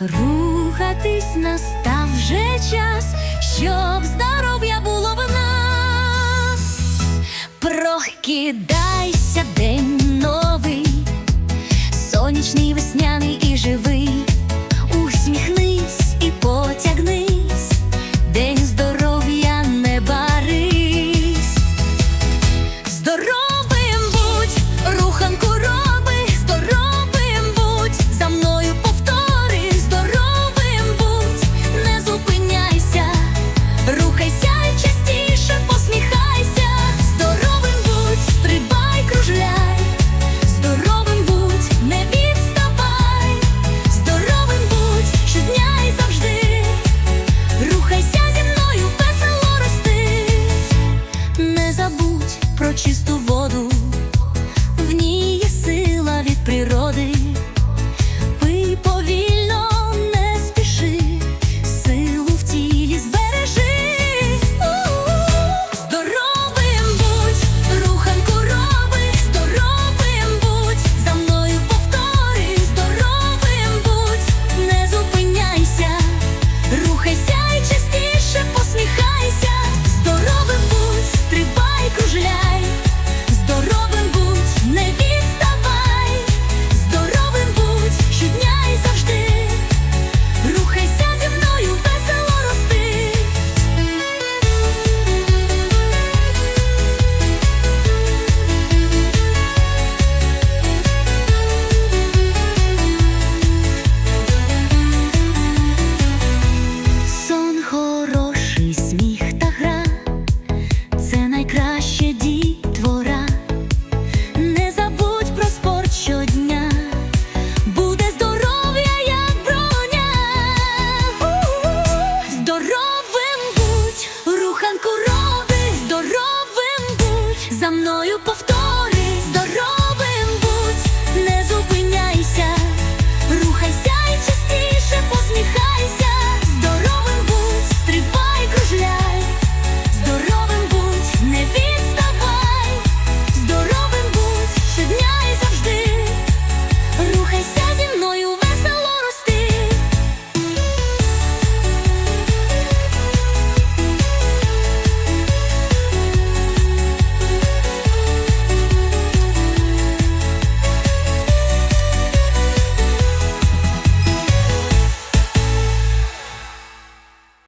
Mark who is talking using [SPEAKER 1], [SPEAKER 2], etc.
[SPEAKER 1] Рухатись настав вже час, щоб здоров'я було в нас. Прокидайся, день про чисту воду, в ній є сила від природи.